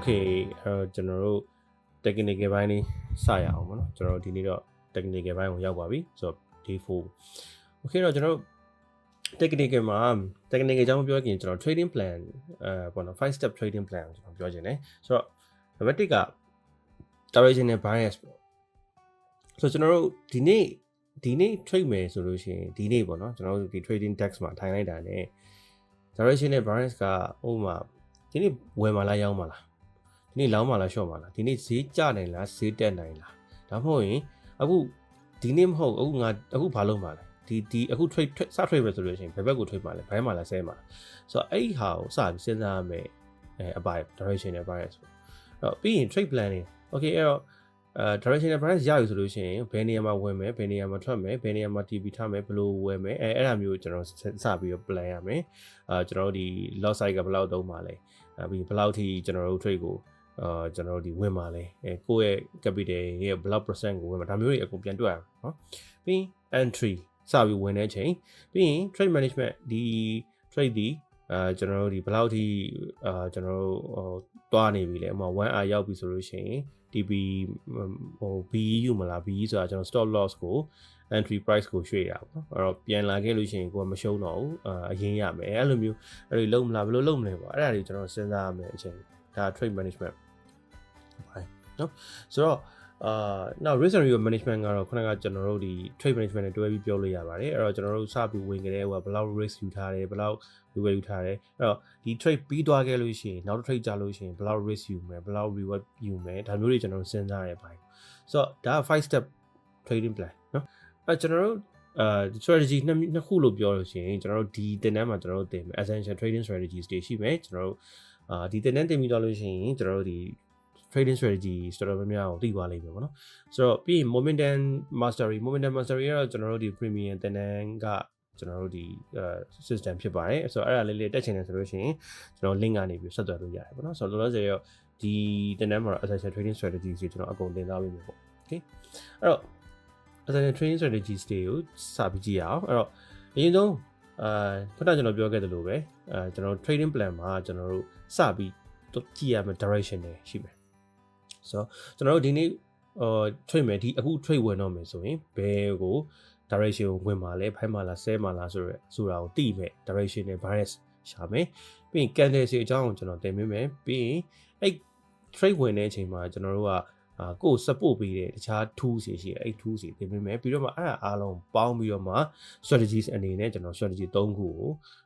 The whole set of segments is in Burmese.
okay အဲ့တော့ကျွန်တော်တို့ technical ဘိုင်းလေးစရအောင်ပေါ့နော်ကျွန်တော်တို့ဒီနေ့တော့ technical ဘိုင်းကိုရောက်ပါပြီဆိုတော့ day 4 okay တော့ကျွန်တော်တို့ technical မှာ technical အကြောင်းပြောရင်ကျွန်တော် trading plan အဲပေါ့နော်5 step trading plan ကိုကျွန်တော်ပြောချင်တယ်ဆိုတော့နံပါတ်1က directional bias ပေါ့ဆိုတော့ကျွန်တော်တို့ဒီနေ့ဒီနေ့ trade မယ်ဆိုလို့ရှိရင်ဒီနေ့ပေါ့နော်ကျွန်တော်တို့ဒီ trading desk မှာထိုင်လိုက်တာ ਨੇ directional bias ကဥပမာဒီနေ့ဝယ်မှာလားရောင်းမှာလား ဒီနေ့လောင်းမှာလား short မှာလားဒီနေ့ဈေးကျနိုင်လားဈေးတက်နိုင်လားဒါမှမဟုတ်ရင်အခုဒီနေ့မဟုတ်အခုငါအခုဘာလုပ်မှာလဲဒီဒီအခု trade စ trade ပဲဆိုလို့ရှိရင်ဘယ်ဘက်ကို trade မှာလဲဘိုင်းမှာလားဆဲမှာလားဆိုတော့အဲ့ဒီဟာကိုစပြီးစဉ်းစားရမယ်အဲအပိုင်း directional bias ပေါ့အဲ့တော့ပြီးရင် trade planning okay အဲ့တော့အဲ directional bias ရပြီဆိုလို့ရှိရင်ဘယ်နေရာမှာဝင်မယ်ဘယ်နေရာမှာထွက်မယ်ဘယ်နေရာမှာ TP ထားမယ်ဘယ်လိုဝယ်မယ်အဲအဲ့ဒါမျိုးကျွန်တော်စပြီးတော့ plan ရမယ်အာကျွန်တော်တို့ဒီ loss size ကဘယ်လောက်သုံးပါလဲအဲပြီးဘယ်လောက်ထိကျွန်တော်တို့ trade ကို အာကျွန်တော်တို့ဒီဝင်ပါလဲအဲကိုယ့်ရဲ့ capital ရဲ့ဘယ်လောက် percent ကိုဝင်မှာဒါမျိုးတွေအကုန်ပြန်တွက်ရအောင်เนาะပြီး entry စပြီးဝင်တဲ့အချိန်ပြီးရင် trade management ဒီ trade ဒီအာကျွန်တော်တို့ဒီဘယ်လောက်ထိအာကျွန်တော်တို့ဟိုတွားနေပြီလဲဥပမာ 1R ရောက်ပြီဆိုလို့ရှိရင် TP ဟို BEU မလား BE ဆိုတာကျွန်တော် stop loss ကို entry price ကိုရွှေ့ရပါတော့အဲ့တော့ပြန်လာခဲ့လို့ရှိရင်ကိုကမရှုံးတော့ဘူးအာအရင်ရမယ်အဲ့လိုမျိုးအဲ့ဒီလုံးမလားဘယ်လိုလုံးမလဲပေါ့အဲ့ဒါတွေကျွန်တော်စဉ်းစားရမယ်အချိန်ဒါ trade management ဘိုင်းနော်ဆိုတော့အာနောက် risk and reward management ကတော့ခုနကကျွန်တော်တို့ဒီ trade management နဲ့တွဲပြီးပြောလို့ရပါတယ်အဲ့တော့ကျွန်တော်တို့စပြီးဝင်ကြတဲ့ဟိုဘယ်လောက် risk ယူထားတယ်ဘယ်လောက် reward ယူထားတယ်အဲ့တော့ဒီ trade ပြီးသွားခဲ့လို့ရှိရင်နောက်တစ် trade ကြာလို့ရှိရင်ဘယ်လောက် risk ယူမယ်ဘယ်လောက် reward ယူမယ်ဒါမျိုးတွေကျွန်တော်တို့စဉ်းစားရပါတယ်ဆိုတော့ဒါက5 step trading plan နော်အဲ့ကျွန်တော်တို့အာ strategy နှစ်နှစ်ခုလို့ပြောလို့ရှိရင်ကျွန်တော်တို့ဒီတင်တန်းမှာကျွန်တော်တို့တင်မယ် essential trading strategies တွေရှိမယ်ကျွန်တော်တို့အာဒီတင်တန်းတင်ပြီးသွားလို့ရှိရင်ကျွန်တော်တို့ဒီ trading strategy တော်တော်များများကိုသိသွားလိမ့်မယ်ပေါ့နော်ဆိုတော့ပြီးရင် momentum mastery momentum mastery ကတော့ကျွန်တော်တို့ဒီ premium တင်တန်းကကျွန်တော်တို့ဒီ system ဖြစ်ပါတယ်ဆိုတော့အဲ့ဒါလေးလေးတက်ချင်တယ်ဆိုလို့ရှိရင်ကျွန်တော် link ကနေပြီးဆက်သွယ်လို့ရတယ်ပေါ့နော်ဆိုတော့လောလောဆယ်ရောဒီတင်တန်းမှာတော့ essential trading strategies ကိုကျွန်တော်အကုန်သင်သားပေးမယ်ပေါ့ okay အဲ့တော့ essential trading strategies တွေကိုစပြီးကြည့်ရအောင်အဲ့တော့အရင်ဆုံးအာခုနကကျွန်တော်ပြောခဲ့သလိုပဲအဲကျွန်တော် trading plan မှာကျွန်တော်တို့စပြီးကြည့်ရမယ့် direction တွေရှိမယ် ဆိုတော့ကျွန်တော်တို့ဒီနေ့ဟို trade မယ်ဒီအခု trade ဝင်တော့မယ်ဆိုရင်ဘယ်ကို direction ကိုဝင်မှာလဲဖိုင်းမှာလားဆဲမှာလားဆိုရဲဆိုတာကိုသိမယ် direction နဲ့ bias ရှာမယ်ပြီးရင် candle စီအကြောင်းကိုကျွန်တော်သင်ပေးမယ်ပြီးရင်အဲ့ trade ဝင်တဲ့အချိန်မှာကျွန်တော်တို့ကအာကို support ပေးတဲ့တခြား tools တွေရှိတယ်အဲ့ tools တွေသင်ပေးမယ်ပြီးတော့မှအဲ့ဒါအားလုံးပေါင်းပြီးတော့မှ strategies အနေနဲ့ကျွန်တော် strategy 3ခု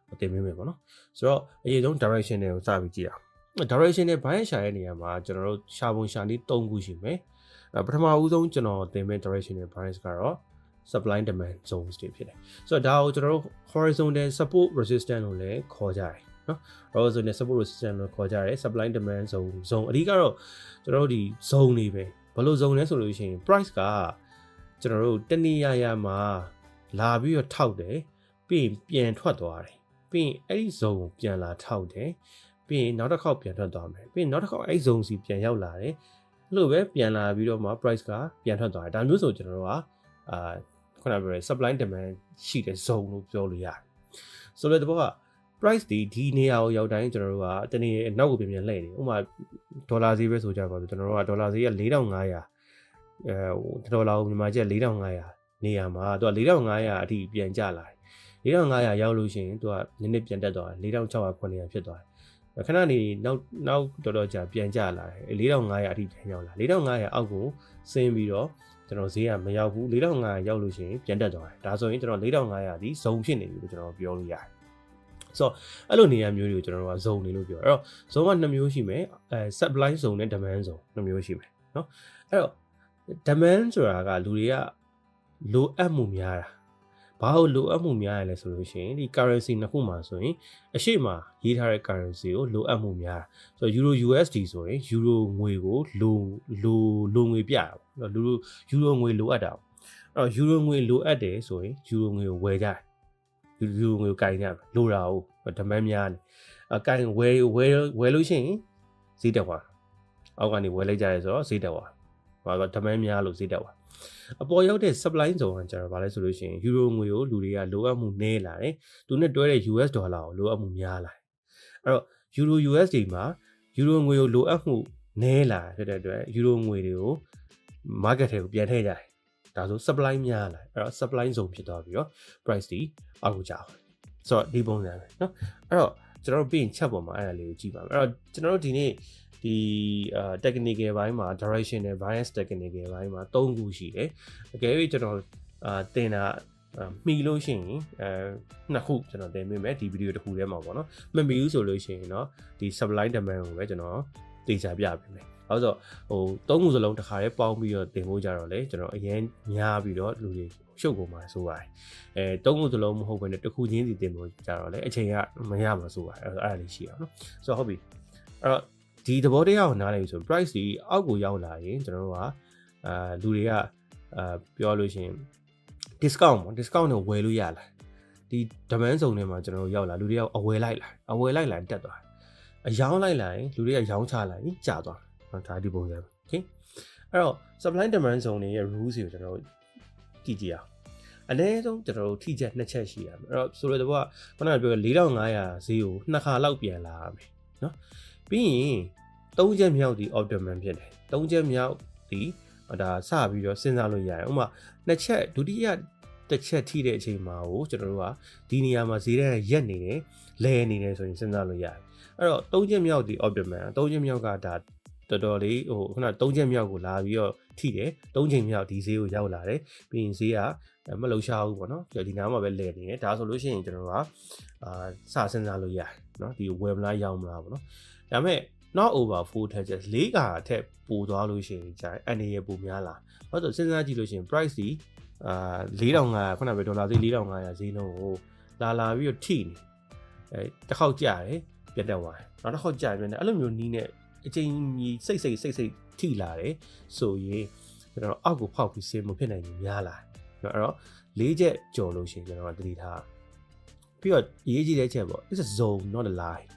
ကိုသင်ပေးမယ်ပေါ့နော်ဆိုတော့အရင်ဆုံး direction တွေကိုစပြီးကြည့်အောင် direction နဲ့ bias ရှာတဲ့နေရာမှာကျွန်တော်တို့ရှာပုံရှာနည်း၃ခုရှိမယ်ပထမဦးဆုံးကျွန်တော်သင်မဲ့ direction နဲ့ bias ကတော့ supply demand zones တွေဖြစ်တယ်ဆိုတော့ဒါကိုကျွန်တော်တို့ horizontal support resistance လို့လည်းခေါ်ကြတယ်နော် horizontal support resistance လို့ခေါ်ကြတယ် supply demand zone zone အဓိကတော့ကျွန်တော်တို့ဒီ zone တွေပဲဘယ်လို zone လဲဆိုလို့ရှိရင် price ကကျွန်တော်တို့တနည်းရရမှာလာပြီးတော့ထောက်တယ်ပြီးရင်ပြန်ထွက်သွားတယ်ပြီးရင်အဲ့ဒီ zone ကိုပြန်လာထောက်တယ် ပြီးရင်နောက်တစ်ခေါက်ပြန်ထွက်သွားမယ်ပြီးရင်နောက်တစ်ခေါက်အဲ့ zone စီပြန်ရောက်လာတယ်အဲ့လိုပဲပြန်လာပြီးတော့မှ price ကပြန်ထွက်သွားတယ်ဒါမျိုးဆိုကျွန်တော်တို့ကအာခုနပြောတဲ့ supply demand ရှိတဲ့ zone လို့ပြောလို့ရတယ်ဆိုတော့ဒီဘောက price ဒီဒီနေရာကိုရောက်တိုင်းကျွန်တော်တို့ကတနေ့အနောက်ကိုပြန်ပြန်လှည့်နေဥပမာဒေါ်လာဈေးပဲဆိုကြပါစို့ကျွန်တော်တို့ကဒေါ်လာဈေးက4500အဲဒေါ်လာကိုမြန်မာကျပ်4500နေရာမှာသူက4500အထိပြန်ကျလာတယ်4500ရောက်လို့ရှိရင်သူကနည်းနည်းပြန်တက်သွားတယ်4600 900ဖြစ်သွားတယ် ခဏနေနောက်နောက်တော်တော်ကြာပြန်ကျလာတယ်4500အထိပြန်ရောက်လာ4500အောက်ကိုဆင်းပြီးတော့ကျွန်တော်ဈေးကမရောက်ဘူး4500ရောက်လို့ရှိရင်ပြန်တက်သွားတယ်ဒါဆိုရင်ကျွန်တော်4500ဒီဇုံဖြစ်နေပြီလို့ကျွန်တော်ပြောလို့ရတယ်ဆိုတော့အဲ့လိုနေရာမျိုးတွေကိုကျွန်တော်တို့ကဇုံနေလို့ပြောအဲ့တော့ဇုံက2မျိုးရှိမယ်အဲ supply zone နဲ့ demand zone 2မျိုးရှိမယ်เนาะအဲ့တော့ demand ဆိုတာကလူတွေကလိုအပ်မှုများတာ ဘာလို့လိုအပ်မှုများရလဲဆိုလို့ရှိရင်ဒီ currency နှစ်ခုမှာဆိုရင်အရှိမရေးထားတဲ့ currency ကိုလိုအပ်မှုများတာဆိုတော့ euro USD ဆိုရင် euro ငွေကိုလိုလိုလိုငွေပြတာပေါ့လူ euro ငွေလိုအပ်တာပေါ့အဲ့တော့ euro ငွေလိုအပ်တယ်ဆိုရင် euro ငွေကိုဝယ်ကြတယ်ယူငွေကိုကင်ကြမယ်လိုတာကိုဓမန်းများနေအကင်ဝယ်ဝယ်ဝယ်လို့ရှိရင်ဈေးတက်သွားအောက်ကနေဝယ်လိုက်ကြရဲဆိုတော့ဈေးတက်သွားဘာလို့ဓမန်းများလို့ဈေးတက်သွား အပေါ်ရောက်တဲ့ supply zone ကကျတော့ဗာလဲဆိုလို့ရှိရင်ယူရိုငွေကိုလူတွေကလိုအပ်မှုနည်းလာတယ်သူနဲ့တွဲတဲ့ US ဒေါ်လာကိုလိုအပ်မှုများလာတယ်အဲ့တော့ Euro USD မှာ ယူရိုငွေကိုလိုအပ်မှုနည်းလာဖြစ်တဲ့အတွက်ယူရိုငွေတွေကို market ထဲကိုပြန်ထည့်ကြတယ်ဒါဆို supply များလာအဲ့တော့ supply zone ဖြစ်သွားပြီးတော့ price ဒီအောက်ကိုကျပါတယ်ဆိုတော့ဒီပုံစံပဲเนาะအဲ့တော့ ကျွန်တော်တို့ပြီးရင်ချက်ပေါ်မှာအဲ့ဒါလေးကိုကြည့်ပါမယ်အဲ့တော့ကျွန်တော်တို့ဒီနေ့ဒီအာ technical ဘိုင်းမှာ direction နဲ့ bias technical ဘိုင်းမှာ၃ခုရှိတယ်အကယ်၍ကျွန်တော်အာတင်တာမှီလို့ရှိရင်အဲနှစ်ခုကျွန်တော်တင်ပေးမယ်ဒီဗီဒီယိုတစ်ခုထဲမှာပေါ့နော်မမှီဘူးဆိုလို့ရှိရင်တော့ဒီ supply demand ကိုပဲကျွန်တော်တေချာပြပေးမယ်။အဲဆိုဟိုသုံးခုစလုံးတစ်ခါတည်းပေါင်းပြီးတော့တင်ဖို့ကြတော့လေကျွန်တော်အရင်များပြီးတော့လူတွေ ရှုပ်ကုန်မှာဆိုပါတယ်။အဲသုံးခုစလုံးမဟုတ်ဘဲနဲ့တစ်ခုချင်းစီတင်ဖို့ကြတော့လေအချိန်ကမရမှာဆိုပါတယ်။အဲအဲ့ဒါလေးရှိအောင်နော်။ဆိုတော့ဟုတ်ပြီ။အဲ့တော့ဒီသဘောတရားကိုနားလည်ပြီဆို price ဒီအောက်ကိုရောက်လာရင်ကျွန်တော်တို့ကအာလူတွေကအာပြောလို့ရှိရင် discount ပေါ့ discount နဲ့ဝယ်လို့ရလားဒီ demand zone ထဲမှာကျွန်တော်တို့ရောက်လာလူတွေကအဝယ်လိုက်လာအဝယ်လိုက်လာတက်သွားအယောင်းလိုက်လာရင်လူတွေကရောင်းချလိုက်ရင်ကျသွားတယ်ဒါဒီပုံစံ okay အဲ့တော့ supply demand zone တွေရဲ့ rules တွေကိုကျွန်တော်တို့ ကြည့်ကြည့်အောင်အနည်းဆုံးကျွန်တော်တို့ထိချက်နှစ်ချက်ရှိရမယ်အဲ့တော့ဆိုလိုတဲ့ဘောကခုနကပြော4500ဈေးကိုနှစ်ခါလောက်ပြန်လာရမယ်နော်ပြီးရင်၃ချက်မြောက်ဒီ optimum ဖြစ်တယ်၃ချက်မြောက်ဒီဒါစပြီးတော့စဉ်းစားလို့ရတယ်ဥပမာနှစ်ချက်ဒုတိယတစ်ချက်ထိတဲ့အချိန်မှာကိုကျွန်တော်တို့ကဒီနေရာမှာဈေးထဲရက်နေတယ်လဲနေတယ်ဆိုရင်စဉ်းစားလို့ရတယ်အဲ့တော့၃ချက်မြောက်ဒီ optimum ၃ချက်မြောက်ကဒါတော်တော်လေးဟိုခုန၃ချက်မြောက်ကိုလာပြီးတော့ ထိတယ်၃ချိန်မြောက်ဒီဈေးကိုရောက်လာတယ်ပြီးရင်ဈေးကမလှုပ်ရှားဘူးပေါ့နော်ဒီနားမှာပဲလဲနေတယ်ဒါဆိုလို့ရှိရင်ကျွန်တော်တို့ကအာစစဉ်းစားလို့ရတယ်နော်ဒီဝယ်မလားရောင်းမလားပေါ့နော်ဒါပေမဲ့ not over 4ထက်ချက်၄ကာထက်ပိုသွားလို့ရှိရင်ကြာအနေရပိုများလာဘာလို့စဉ်းစားကြည့်လို့ရှိရင် price ဒီအာ4500ခုနကပဲဒေါ်လာဈေး4500ဈေးနှုန်းကိုလာလာပြီးတော့ထိနေအဲတစ်ခေါက်ကြာတယ်ပြတ်တက်သွားတယ်နောက်တစ်ခေါက်ကြာပြန်တယ်အဲ့လိုမျိုးနီးနဲ့အချိန်ကြီးစိတ်စိတ်စိတ်စိတ် ထိလာတယ်ဆိုရင်ကျွန်တော်အောက်ကိုဖောက်ပြီးဆင်းမဖြစ်နိုင်ဘူးများလာတယ်အဲ့တော့၄ချက်ကြော်လို့ရှိရင်ကျွန်တော်ကတတိထားပြီးတော့ရေးကြည့်တဲ့ချက်ပေါ့ it's a zone not a line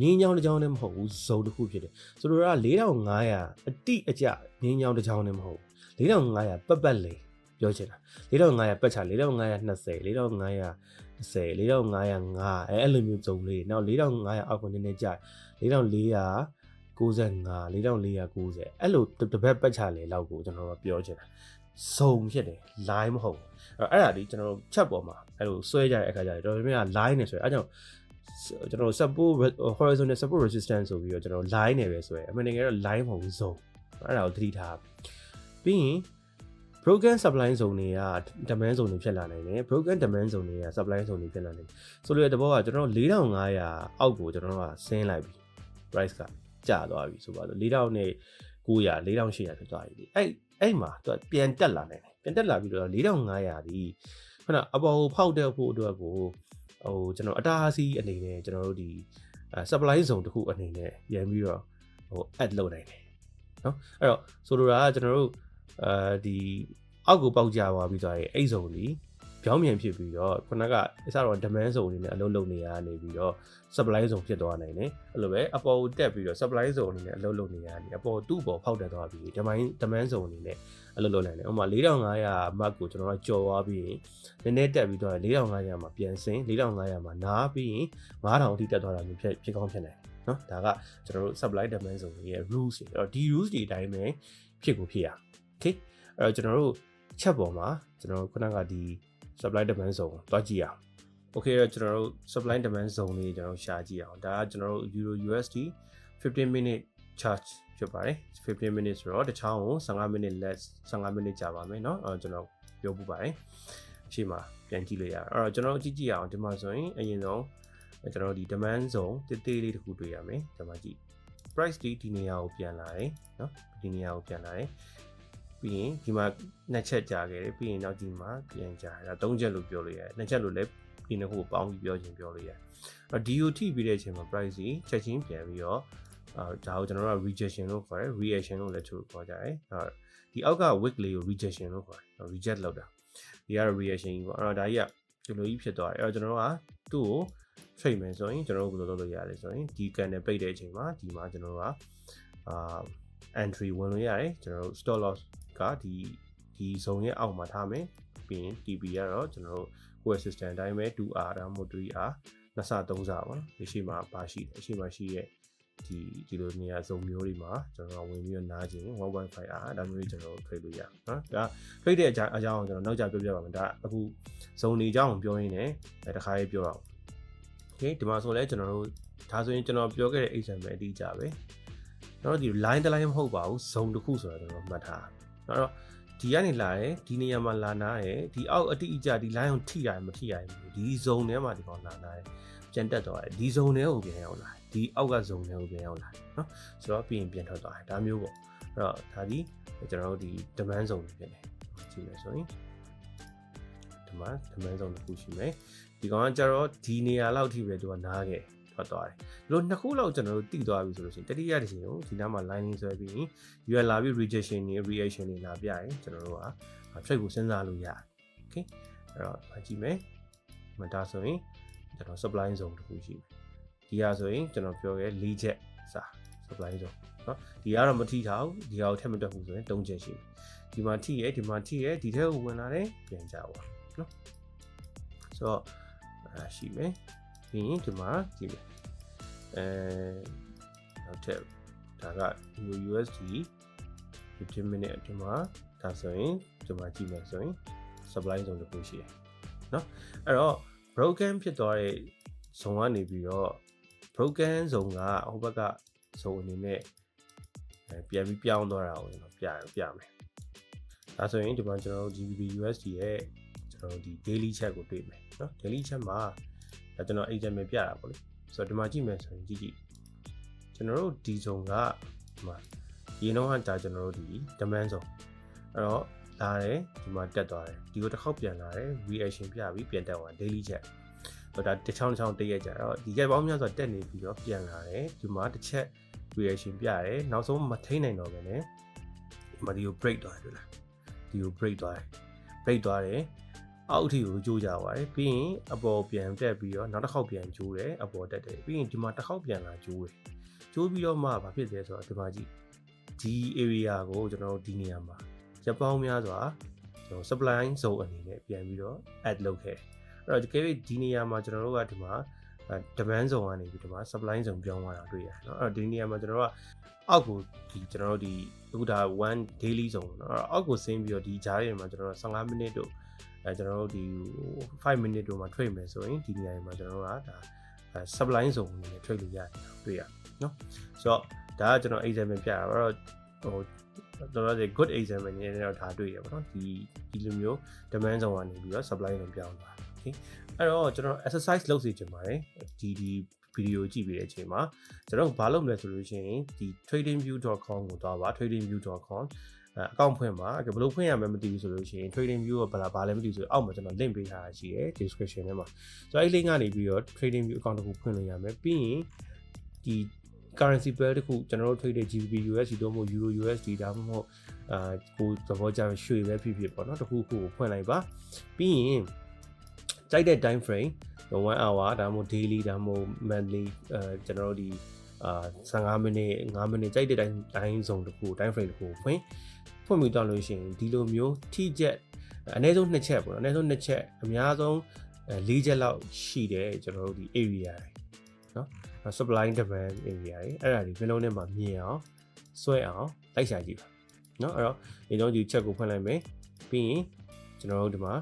ငင်းချောင်းတစ်ချောင်းလည်းမဟုတ်ဘူးဇုံတစ်ခုဖြစ်တယ်ဆိုတော့4500အတိအကျငင်းချောင်းတစ်ချောင်းလည်းမဟုတ်ဘူး4500ပတ်ပတ်လေပြောချင်တာ4500ပတ်ချ4520 4510 4505အဲအဲ့လိုမျိုးဇုံလေးနောက်4500အောက်ကိုနည်းနည်းကြာ4400 95 4490အဲ့လိုတစ်ပတ်ပတ်ချလေလောက်ကိုကျွန်တော်တို့ပြောချင်တာစုံဖြစ်တယ် line မဟုတ်ဘူးအဲ့တော့အဲ့ဒါဒီကျွန်တော်တို့ချက်ပေါ်မှာအဲ့လိုဆွဲကြတဲ့အခါကျတော့တော်တော်များများ line နေဆိုရအဲ့ကြောင့်ကျွန်တော် support horizontal support resistance ဆိုပြီးတော့ကျွန်တော် line နေပဲဆိုရယ်အမှန်တကယ်တော့ line မဟုတ်ဘူး zone အဲ့ဒါကိုသတိထားပြီးရင် broken supply zone တွေက demand zone တွေဖြစ်လာနိုင်တယ် broken demand zone တွေက supply zone တွေဖြစ်လာနိုင်တယ်ဆိုလိုတဲ့သဘောကကျွန်တော်4500အောက်ကိုကျွန်တော်တို့ကဆင်းလိုက်ပြီ price က ကျသွားပြီဆိုပါတော့4000နဲ့900 4800ဖြစ်သွားပြီအဲ့အဲ့မှာသူပြန်တက်လာနိုင်တယ်ပြန်တက်လာပြီးတော့4500ဒီခုနအပေါ်ကိုဖောက်တဲ့ဖို့အတွက်ကိုဟိုကျွန်တော်အတားအဆီးအနေနဲ့ကျွန်တော်တို့ဒီ supply zone တခုအနေနဲ့ပြန်ပြီးတော့ဟို add လုပ်နိုင်တယ်เนาะအဲ့တော့ဆိုလိုတာကကျွန်တော်တို့အာဒီအောက်ကိုပေါက်ကြသွားပြီးသွားရင်အဲ့ zone ဒီ ပြောင်းပြန်ဖြစ်ပြီးတော့ခုနကအစတော့ demand zone အနေနဲ့အလုပ်လုပ်နေရနေပြီးတော့ supply zone ဖြစ်သွားနိုင်တယ်အဲ့လိုပဲအပေါ်ကိုတက်ပြီးတော့ supply zone အနေနဲ့အလုပ်လုပ်နေရနေအပေါ်သူ့ပေါ်ဖောက်တက်သွားပြီး demand demand zone အနေနဲ့အလုပ်လုပ်နိုင်တယ်ဥပမာ4500 mark ကိုကျွန်တော်ကကြော်သွားပြီးရင်နည်းနည်းတက်ပြီးတော့4500မှာပြန်ဆင်း4500မှာနားပြီးရင်9000အထိတက်သွားတာမျိုးဖြစ်ဖြစ်ကောင်းဖြစ်နိုင်တယ်နော်ဒါကကျွန်တော်တို့ supply demand zone ရဲ့ rules တွေအဲ့တော့ဒီ rules တွေအတိုင်းပဲဖြစ်ကိုဖြစ်ရ okay အဲ့တော့ကျွန်တော်တို့ချက်ပေါ်မှာကျွန်တော်တို့ခုနကဒီ supply demand zone ကိုတွားကြည့်အောင် okay တော့ကျွန်တော်တို့ supply demand zone လေးကျွန်တော်တို့ရှာကြည့်အောင်ဒါကကျွန်တော်တို့ euro USD 15 minute charge ဖြစ်ပါတယ်15 minutes ဆိုတော့တစ်ချောင်းကို15 minute less 15 minute ကြာပါမယ်เนาะအဲကျွန်တော်ပြောပူပါတယ်အရှိမပြန်ကြည့်လို့ရအောင်အဲ့တော့ကျွန်တော်ကြည့်ကြည့်အောင်ဒီမှာဆိုရင်အရင်ဆုံးကျွန်တော်ဒီ demand zone တေးသေးလေးတစ်ခုတွေ့ရမယ်ဒီမှာကြည့် price ဒီဒီနေရာကိုပြန်လာတယ်เนาะဒီနေရာကိုပြန်လာတယ် ပြီးရင်ဒီမှာနှစ်ချက်ကြာခဲ့တယ်ပြီးရင်နောက်ဒီမှာပြန်ကြာတယ်ဒါသုံးချက်လို့ပြောလို့ရတယ်နှစ်ချက်လို့လည်းဒီနှစ်ခုပေါင်းပြီးပြောချင်ပြောလို့ရတယ်အဲ့ DOT ပြီးတဲ့အချိန်မှာ price ကြီးချက်ချင်းပြန်ပြီးတော့အာဒါကိုကျွန်တော်တို့က rejection လို့ခေါ်တယ် reaction လို့လည်းသူခေါ်ကြတယ်အဲ့ဒီအောက်က wick လေးကို rejection လို့ခေါ်တယ် reject လုပ်တာဒီကတော့ reaction ကြီးပေါ့အဲ့တော့ဒါကြီးကဒီလိုကြီးဖြစ်သွားတယ်အဲ့တော့ကျွန်တော်တို့ကသူ့ကို trade မယ်ဆိုရင်ကျွန်တော်တို့ဘယ်လိုလုပ်လို့ရလဲဆိုရင်ဒီ candle ပိတ်တဲ့အချိန်မှာဒီမှာကျွန်တော်တို့ကအာ entry ဝင်လို့ရတယ်ကျွန်တော်တို့ stop loss ကဒီဒီ zone ရဲ့အောက်မှာထားမယ်ပြီးရင် TP ကတော့ကျွန်တော်တို့ကိုယ့် system အတိုင်းပဲ 2R ဒါမှမဟုတ် 3R နှစ်ဆ3ဆပါနော်ဒီရှိမှာပါရှိတယ်ရှိမှာရှိရဲ့ဒီဒီဒီလိုနေရာစုံမျိုးတွေမှာကျွန်တော်ဝင်ပြီးတော့နားခြင်း 1.5R ဒါမျိုးတွေကျွန်တော်တို့ trade လို့ရနော်ဒါ trade တဲ့အကြောင်းအကြောင်းကိုကျွန်တော်နောက်ကြပြောပြပါမယ်ဒါအခုဇုံနေအကြောင်းကိုပြောရင်းနဲ့တခါရေးပြောအောင် okay ဒီမှာဆိုလဲကျွန်တော်တို့ဒါဆိုရင်ကျွန်တော်ပြောခဲ့တဲ့ example အတိအကျပဲကျွန်တော်ဒီ line တစ် line မဟုတ်ပါဘူးဇုံတစ်ခုဆိုတော့ကျွန်တော်မှတ်ထား ။အဲ့တော့ဒီကနေလာတယ်ဒီနေရာမှာလာနာတယ်ဒီအောက်အတိအကျဒီ line ကိုထိရတယ်မထိရဘူးဒီ zone ထဲမှာဒီကောင်လာနာတယ်ပြန်တက်သွားတယ်ဒီ zone ထဲကိုပြန်ရောက်လာတယ်ဒီအောက်က zone ထဲကိုပြန်ရောက်လာတယ်နော်ဆိုတော့ပြီးရင်ပြန်ထွက်သွားတယ်ဒါမျိုးပေါ့အဲ့တော့ဒါဒီကျွန်တော်တို့ဒီ demand zone ဖြစ်နေကြည့်မယ်ဆိုရင်ဒီမှာ demand zone တစ်ခုရှိမယ်ဒီကောင်ကကျတော့ဒီနေရာလောက်ထိပဲသူကနားခဲ့ ထွက်သွားတယ်ဒီလိုနှစ်ခုလောက်ကျွန်တော်တို့တိသွားပြီဆိုလို့ရှိရင်တတိယတစ်ချိန်ကိုဒီနားမှာ lining ဆွဲပြီးရင် UL လာပြီး rejection တွေ reaction တွေလာပြရင်ကျွန်တော်တို့က trade ကိုစဉ်းစားလို့ရတယ် okay အဲ့တော့မကြည့်မယ်မဒါဆိုရင်ကျွန်တော် supply zone တစ်ခုရှိမယ်ဒီဟာဆိုရင်ကျွန်တော်ပြောခဲ့၄ချက်စာ supply zone เนาะဒီကတော့မထိထားဘူးဒီဟာကိုထက်မတက်ဘူးဆိုရင်၃ချက်ရှိမယ်ဒီမှာထိရဲဒီမှာထိရဲဒီထဲကိုဝင်လာတယ်ပြန်ကြပါเนาะဆိုတော့အဲရှိမယ် ပြီးရင်ဒီမှာကြည့်မယ်အဲနောက်ထပ်ဒါက USD 15 minute ဒီမှာဒါဆိုရင်ဒီမှာကြည့်မယ်ဆိုရင် supply zone တစ်ခုရှိတယ်เนาะအဲ့တော့ broken ဖြစ်သွားတဲ့ zone ကနေပြီးတော့ broken zone ကဟိုဘက်က zone အနေနဲ့ပြန်ပြီးပြောင်းသွားတာကိုကျွန်တော်ပြရပြမယ်ဒါဆိုရင်ဒီမှာကျွန်တော်တို့ GBP USD ရဲ့ကျွန်တော်တို့ဒီ daily chart ကိုတွေ့မယ်เนาะ daily chart မှာ ဒါကျွန်တော် example ပြတာပေါ့လေဆိုတော့ဒီမှာကြည့်မယ်ဆိုရင်ကြည့်ကြည့်ကျွန်တော်တို့ဒီ zone ကဒီမှာရေနှုန်းကဒါကျွန်တော်တို့ဒီ demand zone အဲ့တော့လာတယ်ဒီမှာတက်သွားတယ်ဒီကိုတစ်ခေါက်ပြန်လာတယ် reaction ပြပြီးပြန်တက်သွား daily chart ဆိုတော့တစ်ချောင်းတစ်ချောင်းတည့်ရကြတော့ဒီရက်ပေါင်းများစွာတက်နေပြီးတော့ပြန်လာတယ်ဒီမှာတစ်ချက် reaction ပြတယ်နောက်ဆုံးမထိန်နိုင်တော့ဘဲနဲ့ဒီမှာဒီကို break သွားတယ်လားဒီကို break သွားတယ် break သွားတယ် အောက်အထိကိုကျိုးကြသွားတယ်ပြီးရင်အပေါ်ပြန်တက်ပြီးတော့နောက်တစ်ခေါက်ပြန်ကျိုးတယ်အပေါ်တက်တယ်ပြီးရင်ဒီမှာတစ်ခေါက်ပြန်လာကျိုးတယ်ကျိုးပြီးတော့မှဘာဖြစ်လဲဆိုတော့ဒီမှာကြည့်ဒီ area ကိုကျွန်တော်တို့ဒီနေရာမှာရက်ပေါင်းများစွာကျွန်တော် supply zone အနေနဲ့ပြန်ပြီးတော့ add လုပ်ခဲ့အဲ့တော့ဒီကိဒီနေရာမှာကျွန်တော်တို့ကဒီမှာ demand zone ကနေပြီးဒီမှာ supply zone ပြောင်းသွားတာတွေ့ရတယ်เนาะအဲ့တော့ဒီနေရာမှာကျွန်တော်တို့ကအောက်ကိုဒီကျွန်တော်တို့ဒီအခုဒါ1 daily zone เนาะအဲ့တော့အောက်ကိုဆင်းပြီးတော့ဒီဂျားတွေမှာကျွန်တော်တို့15မိနစ်တို့ အဲကျွန်တော်တို့ဒီ5 minute တို့မှာထွက်မယ်ဆိုရင်ဒီနေရာမှာကျွန်တော်တို့ကဒါ supply zone အနေနဲ့ထွက်လို့ရတယ်တွေ့ရနော်ဆိုတော့ဒါကကျွန်တော် example ပြတာပါတော့ဟိုတော်တော်လေး good example နေနဲ့တော့ဒါတွေ့ရပါတော့ဒီဒီလိုမျိုး demand zone ကနေပြီးတော့ supply zone ပြောင်းသွား okay အဲ့တော့ကျွန်တော် exercise လုပ်စီခြင်းပါတယ်ဒီဒီဗီဒီယိုကြည့်ပြီးတဲ့အချိန်မှာကျွန်တော်ဘာလုပ်မလဲဆိုလို့ရှိရင်ဒီ tradingview.com ကိုသွားပါ tradingview.com အကောင့်ဖွင့်ပါဘယ်လိုဖွင့်ရမလဲမသိဘူးဆိုလို့ရှိရင် trading view ကဘာလာဘာလဲမသိဘူးဆိုအောက်မှာကျွန်တော် link ပေးထားတာရှိတယ် description ထဲမှာဆိုတော့အဲ့ link ကနေပြီးတော့ trading view account တစ်ခုဖွင့်လို့ရမယ်ပြီးရင်ဒီ currency pair တခုကျွန်တော်တို့ trade တဲ့ GBP USD တို့မဟုတ် Euro USD ဒါမှမဟုတ်အာကိုသဘောကျရွှေပဲဖြစ်ဖြစ်ပေါ့နော်တခုခုကိုဖွင့်လိုက်ပါပြီးရင်ကြိုက်တဲ့ time frame 1 hour ဒါမှမဟုတ် daily ဒါမှမဟုတ် monthly အဲကျွန်တော်တို့ဒီ အာ15မိနစ်5မိနစ်ကြိုက်တဲ့တိုင်းတိုင်းဇုံတစ်ခု time frame တစ်ခုဖွင့်ဖွင့်ပြီးတော့လို့ရှိရင်ဒီလိုမျိုးထိချက်အနည်းဆုံး2ချက်ပေါ့နော်အနည်းဆုံး2ချက်အများဆုံး၄ချက်လောက်ရှိတယ်ကျွန်တော်တို့ဒီ area တွေနော် supply demand area တွေအဲ့ဒါဒီမျိုးလုံးထဲမှာမြင်အောင်ဆွဲအောင်လိုက်ရှာကြည့်ပါနော်အဲ့တော့ဒီတော့ဒီချက်ကိုဖွင့်လိုက်မယ်ပြီးရင်ကျွန်တော်တို့ဒီမှာ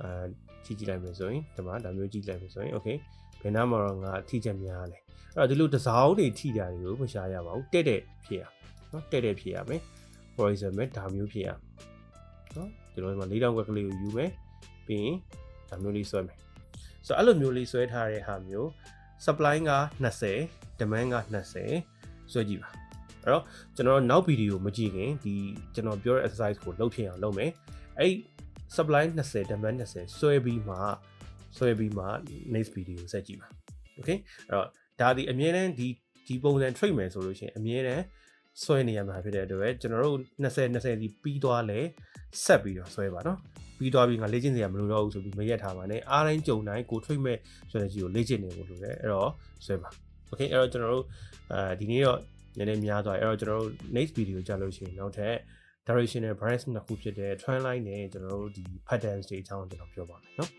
အာကြည့်ကြည့်လိုက်မယ်ဆိုရင်ဒီမှာဒါမျိုးကြည့်လိုက်မယ်ဆိုရင် okay ဘယ်နားမှာတော့ငါအထီးချက်များလဲအဲ့တော့ဒီလိုတစောင်းတွေထိတာတွေကိုမရှားရပါဘူးတဲ့တဲ့ဖြစ်ရနော်တဲ့တဲ့ဖြစ်ရမယ် poison ပဲဒါမျိုးဖြစ်ရနော်ဒီလိုမှာ၄တောင်ွက်ကလေးကိုယူမယ်ပြီးရင်ဒါမျိုးလေးဆွဲမယ်ဆိုတော့အဲ့လိုမျိုးလေးဆွဲထားတဲ့ဟာမျိုး supply က20 demand က20ဆွဲကြည့်ပါအဲ့တော့ကျွန်တော်နောက်ဗီဒီယိုမကြည့်ခင်ဒီကျွန်တော်ပြောတဲ့ exercise ကိုလုပ်ဖြစ်အောင်လုပ်မယ်အဲ့ supply 20 demand 20ဆွဲပြီးမှ ဆွဲပြီးမှ next video ဆက်ကြည့်ပါ okay အဲ့တော့ဒါဒီအမြဲတမ်းဒီဒီပုံစံ trade မယ်ဆိုလို့ရှိရင်အမြဲတမ်းဆွဲနေရမှာဖြစ်တဲ့အတွက်ကျွန်တော်တို့20 20ဒီပြီးသွားလဲဆက်ပြီးတော့ဆွဲပါเนาะပြီးသွားပြီးငါလေ့ကျင့်စရာမလိုတော့ဘူးဆိုပြီးမရက်ထားပါနဲ့အားတိုင်းကြုံတိုင်းကို trade မဲ့ strategy ကိုလေ့ကျင့်နေဖို့လိုတယ်အဲ့တော့ဆွဲပါ okay အဲ့တော့ကျွန်တော်တို့အဲဒီနေ့တော့နည်းနည်းများသွားအဲ့တော့ကျွန်တော်တို့ next video ကြာလို့ရှိရင်နောက်ထပ် directional bias နှစ်ခုဖြစ်တဲ့ trend line နဲ့ကျွန်တော်တို့ဒီ patterns တွေအကြောင်းကျွန်တော်ပြောပါမယ်เนาะ